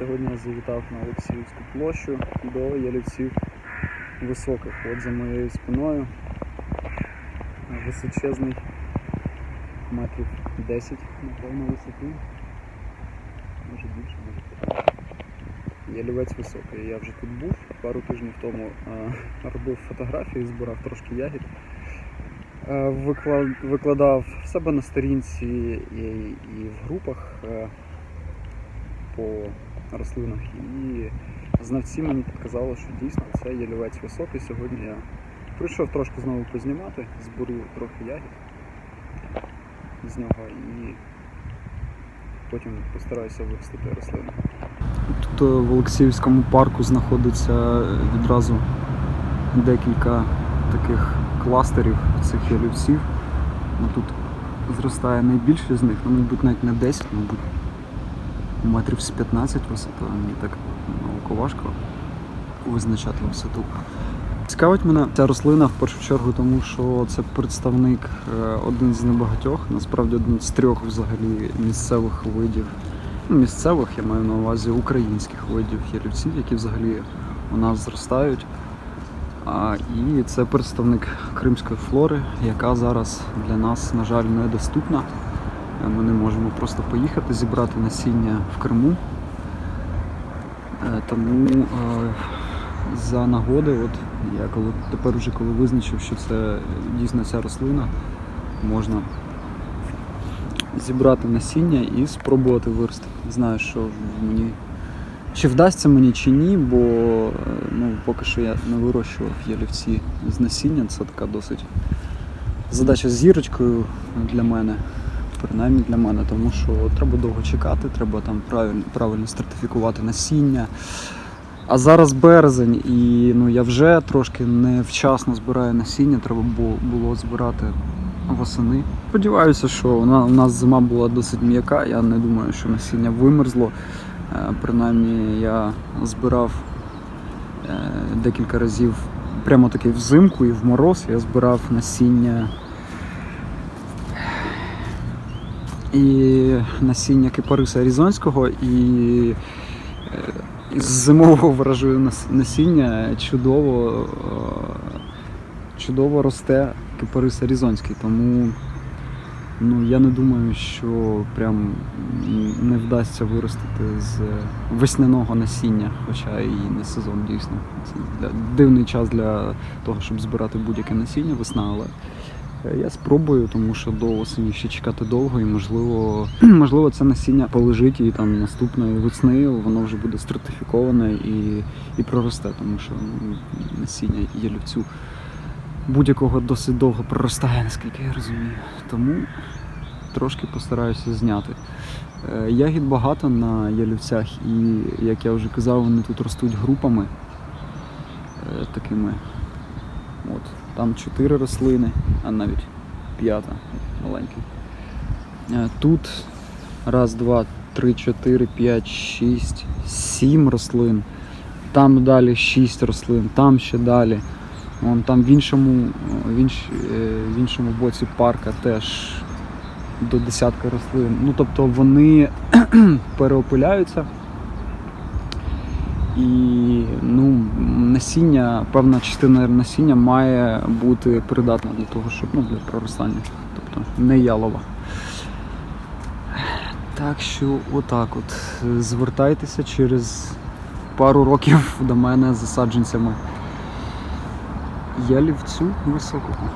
Сьогодні я завітав на Олексіївську площу до ялівців високих. От за моєю спиною височезний метрів 10, напевно, висоти. Може більше, може 15. Ялівець високий. Я вже тут був пару тижнів тому е, робив фотографії, збирав трошки ягід. Е, Викладав в себе на сторінці і, в групах е, рослинах. І знавці мені підказали, що дійсно це ялівець високий. Сьогодні я прийшов трошки знову познімати, зберу трохи ягід з нього і потім постараюся виростити рослину. Тут е, в Олексіївському парку знаходиться відразу декілька таких кластерів цих ялівців. Ну, тут зростає найбільше з них, ну, мабуть, навіть не 10, мабуть, метрів з 15 висота. Мені так науко важко визначати висоту. Цікавить мене ця рослина в першу чергу, тому що це представник е, один з небагатьох, насправді один з трьох взагалі місцевих видів. Ну, місцевих, я маю на увазі українських видів ялівців, які взагалі у нас зростають. А, і це представник кримської флори, яка зараз для нас, на жаль, недоступна. Ми не можемо просто поїхати, зібрати насіння в Криму. Е, Тому е, за нагоди, от я коли тепер вже коли визначив, що це дійсно ця рослина, можна зібрати насіння і спробувати виростити. Знаю, що мені чи вдасться мені чи ні, бо е, ну, поки що я не вирощував ялівці з насіння. Це така досить задача з зірочкою для мене, принаймні для мене, тому що треба довго чекати, треба там правильно, правильно стратифікувати насіння. А зараз березень, і ну, я вже трошки невчасно збираю насіння, треба було збирати восени. Сподіваюся, що вона, у нас зима була досить м'яка. Я не думаю, що насіння вимерзло. Е, Принаймні я збирав е, декілька разів прямо таки взимку і в мороз я збирав насіння. І насіння кипариса Аризонського і е, з зимового вражую насіння чудово, е, чудово росте кипарис Аризонський. Тому ну, я не думаю, що прям не вдасться виростити з весняного насіння, хоча і не сезон дійсно. Це дивний час для того, щоб збирати будь-яке насіння, весна, але е, я спробую, тому що до осені ще чекати довго і можливо, можливо це насіння полежить і там наступної весни воно вже буде стратифіковане і, і проросте, тому що ну, насіння ялівцю будь-якого досить довго проростає, наскільки я розумію. Тому трошки постараюся зняти. Е, Ягід багато на ялівцях, і як я вже казав, вони тут ростуть групами е, такими. От, там чотири рослини, а навіть п'ята маленький. Е, Тут раз, два, три, чотири, п'ять, шість, сім рослин. Там далі шість рослин, там ще далі. Вон там в іншому, в, інш, е, в іншому боці парка теж до десятка рослин. Ну тобто вони переопиляються. І насіння, певна частина насіння має бути придатна для того, щоб ну, для проростання. Тобто не ялова. Так що отак от. Звертайтеся через пару років до мене з засадженцями ялівцю високого.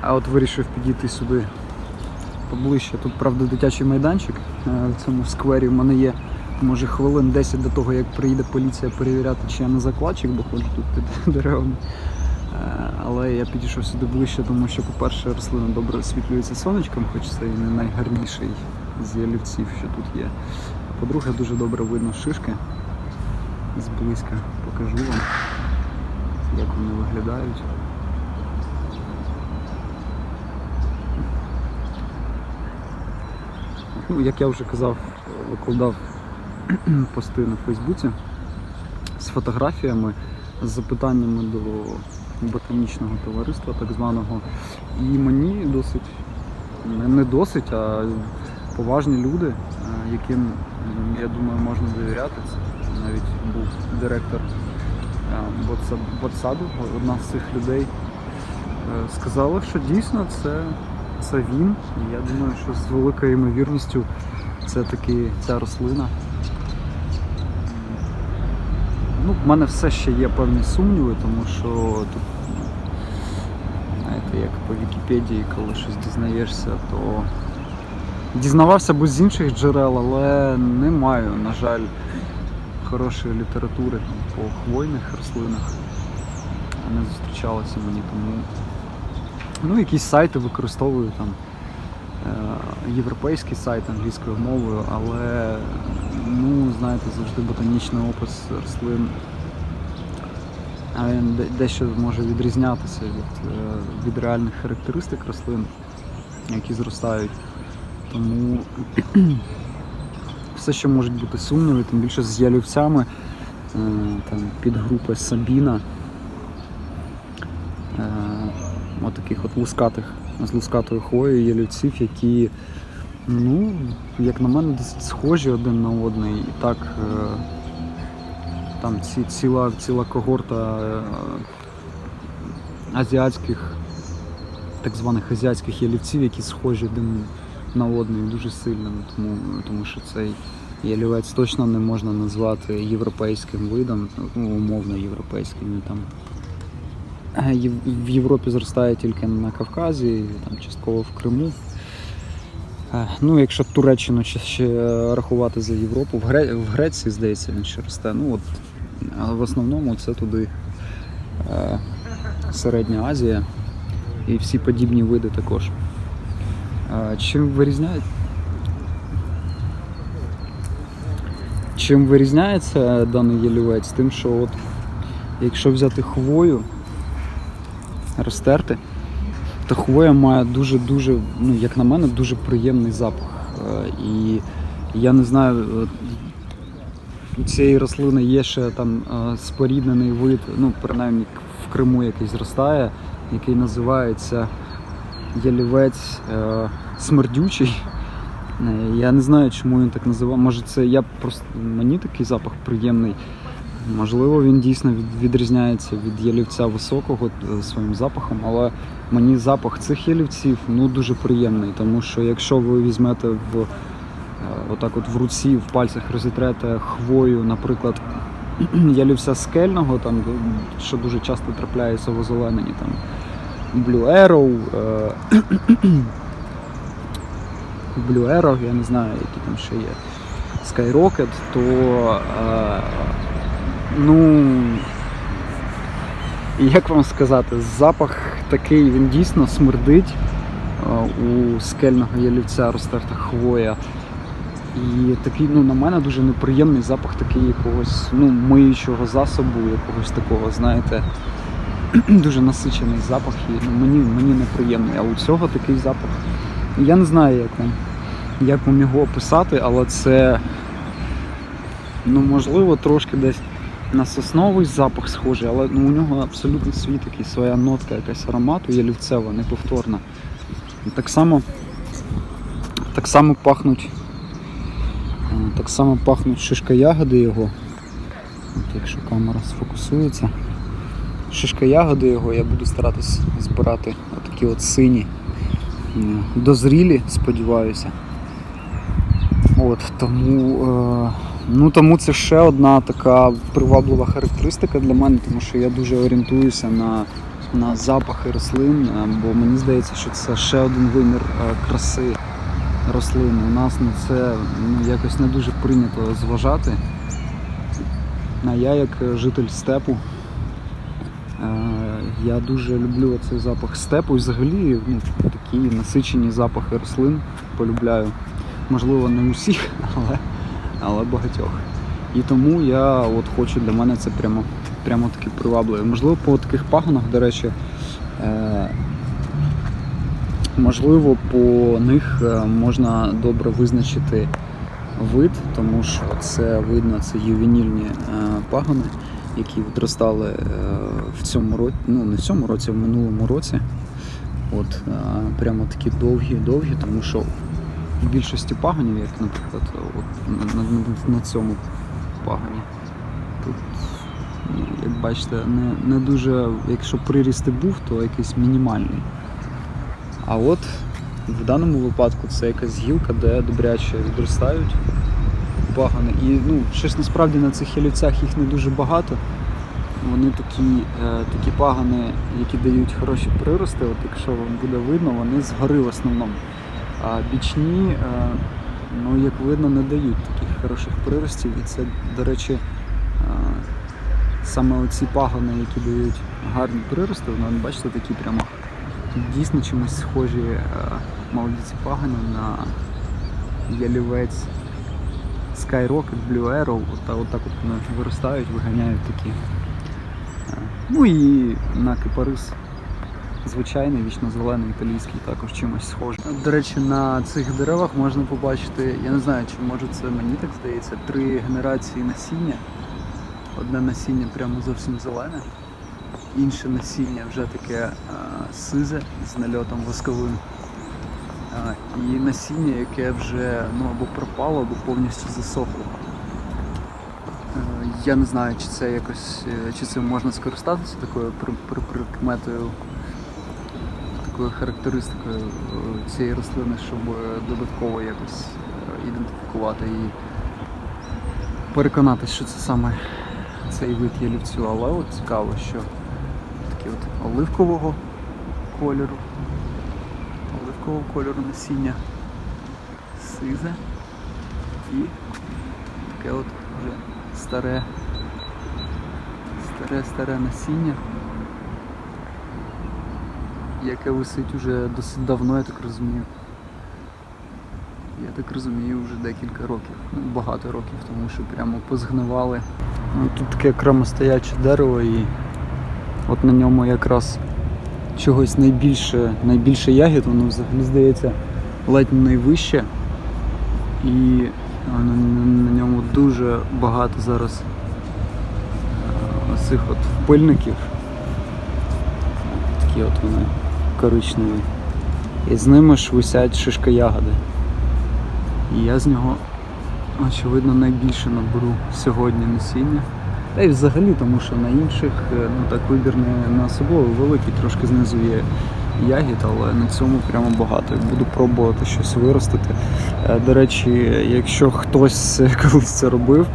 А от вирішив підійти сюди поближче. Тут, правда, дитячий майданчик е, в цьому сквері. В мене є може хвилин 10 до того, як приїде поліція перевіряти, чи я не закладчик, бо ходжу тут під деревами. Е, Але я підійшов сюди ближче, тому що, по-перше, рослина добре освітлюється сонечком, хоч це і не найгарніший з ялівців, що тут є. А по-друге, дуже добре видно шишки. Зблизька покажу вам, як вони виглядають. Ну, як я вже казав, викладав пости на Фейсбуці з фотографіями, з запитаннями до ботанічного товариства, так званого. І мені досить, не- досить, а поважні люди, е, яким я думаю, можна довіряти. Це навіть був директор е, ботсаду, одна з цих людей. е, Сказала, що дійсно це, це він. І я думаю, що з великою ймовірністю це таки ця рослина. Ну, в мене все ще є певні сумніви, тому що тут, знаєте, як по Вікіпедії, коли щось дізнаєшся, то дізнавався би з інших джерел, але не маю, на жаль, хорошої літератури там, по хвойних рослинах. Не зустрічалося мені, тому ну, якісь сайти використовую там. е, Європейський сайт англійською мовою, але ну, знаєте, завжди ботанічний опис рослин він дещо може відрізнятися від, е, від реальних характеристик рослин, які зростають. Тому все, що можуть бути сумніви, тим більше з ялівцями, е, там, підгрупи Сабіна, е, отаких от лускатих, з лускатою хвоєю ялівців, які, ну, як на мене, досить схожі один на одний. І так, е, там ці, ціла, ціла когорта е, азіатських, так званих азіатських ялівців, які схожі один на одний дуже сильно, тому, тому що цей ялівець точно не можна назвати європейським видом, ну, умовно європейським. Там е, в Європі зростає тільки на Кавказі, там частково в Криму. Е, Ну, якщо Туреччину ще, ще рахувати за Європу, в, Гре... в Греції, здається, він ще росте. Ну, от, але в основному це туди е, Середня Азія і всі подібні види також. Е, чим вирізняють? Чим вирізняється даний ялівець? Тим, що от, якщо взяти хвою, розтерти, то хвоя має дуже-дуже, ну, як на мене, дуже приємний запах. Е, І я не знаю, е, у цієї рослини є ще там е, споріднений вид, ну, принаймні в Криму який зростає, який називається ялівець смердючий. Я не знаю, чому він так називав. Може, це я просто мені такий запах приємний. Можливо, він дійсно відрізняється від ялівця високого е, своїм запахом, але мені запах цих ялівців ну, дуже приємний, тому що якщо ви візьмете в е, отак от в руці, в пальцях розітрете хвою, наприклад, ялівця скельного, там, що дуже часто трапляється в озелененні, там Blue Arrow, е, Blue Arrow, я не знаю, які там ще є. Skyrocket, то е, ну як вам сказати, запах такий, він дійсно смердить. Е, У скельного ялівця розтерта хвоя. І такий, ну, на мене дуже неприємний запах такий якогось ну, миючого засобу, якогось такого, знаєте, дуже насичений запах. І ну, мені, мені неприємний. А у цього такий запах. Я не знаю, як вам, як вам його описати, але це ну, можливо трошки десь на сосновий запах схожий, але ну, у нього абсолютно свій такий, своя нотка якась аромату ялівцева, неповторна. І Так само, так само пахнуть. е, Так само пахнуть шишка ягоди його. От якщо камера сфокусується. Шишка ягоди його я буду старатись збирати отакі от сині. Дозрілі, сподіваюся. От, тому, е, ну, тому це ще одна така приваблива характеристика для мене, тому що я дуже орієнтуюся на, на запахи рослин, е, бо мені здається, що це ще один вимір е, краси рослин. У нас на це ну, якось не дуже прийнято зважати. А я як житель степу. е, Я дуже люблю цей запах степу і взагалі ну, такі насичені запахи рослин полюбляю. Можливо, не усіх, але, але багатьох. І тому я от хочу для мене це прямо, прямо таки привабливо. Можливо, по таких пагонах, до речі, е, можливо, по них е, можна добре визначити вид, тому що це видно, це ювенільні е, пагони, які відростали е, в цьому році, ну не в цьому році, а в минулому році. От, прямо такі довгі-довгі, тому що більшості паганів, як, наприклад, от, на, на, на- цьому пагані. Тут, ну, як бачите, не, не дуже, якщо приріст і був, то якийсь мінімальний. А от в даному випадку це якась гілка, де добряче відростають пагани. І ну, щось насправді на цих ялівцях їх не дуже багато. Вони такі, е, такі пагани, які дають хороші прирости, от якщо вам буде видно, вони згори в основному. А бічні, е, ну як видно, не дають таких хороших приростів. І це, до речі, е, саме оці пагани, які дають гарні прирости, вони, бачите, такі прямо дійсно чимось схожі е, молоді ці пагани на ялівець Skyrocket, Blue Arrow, от, от так от вони виростають, виганяють такі. Ну і на кипарис звичайний, вічно зелений італійський, також чимось схожий. До речі, на цих деревах можна побачити, я не знаю, чи може це мені так здається, три генерації насіння. Одне насіння прямо зовсім зелене, інше насіння вже таке е, сизе з нальотом восковим. А, і насіння, яке вже ну, або пропало, або повністю засохло. Е, Я не знаю, чи це якось, е, чи цим можна скористатися такою при- при- прикметою, такою характеристикою е, цієї рослини, щоб е, додатково якось е, ідентифікувати і переконатися, що це саме цей вид ялівцю. Але от цікаво, що такі от оливкового кольору оливкового кольору насіння сизе і таке от вже старе старе старе насіння, яке висить уже досить давно, я так розумію. Я так розумію, вже декілька років, ну багато років, тому що прямо позгнивали. Ну, тут таке окремостояче дерево і от на ньому якраз чогось найбільше, найбільше ягід, воно взагалі здається ледь найвище. І на, ньому дуже багато зараз е, оцих от пильників. Такі от вони коричневі. І з ними ж висять шишка ягоди. І я з нього, очевидно, найбільше наберу сьогодні насіння. Та й взагалі, тому що на інших е, ну так вибір не, не особливо великий, трошки знизу є ягід, але на цьому прямо багато. І Буду пробувати щось виростити. Е, До речі, якщо хтось колись це робив,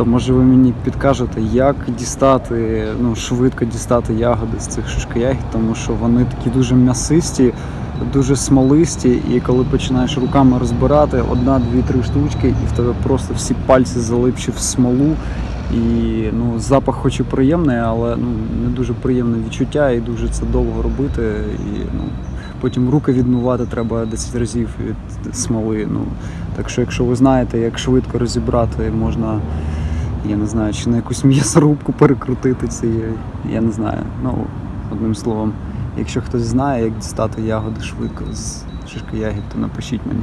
то може ви мені підкажете, як дістати, ну швидко дістати ягоди з цих шишкоягід, тому що вони такі дуже м'ясисті, дуже смолисті, і коли починаєш руками розбирати одна, дві, три штучки, і в тебе просто всі пальці залипші в смолу. І ну, запах хоч і приємний, але ну, не дуже приємне відчуття і дуже це довго робити. І ну, потім руки відмивати треба 10 разів від смоли. Ну, так що, якщо ви знаєте, як швидко розібрати, можна, я не знаю, чи на якусь м'ясорубку перекрутити цією. я не знаю. Ну, одним словом, якщо хтось знає, як дістати ягоди швидко з шишки ягід, то напишіть мені.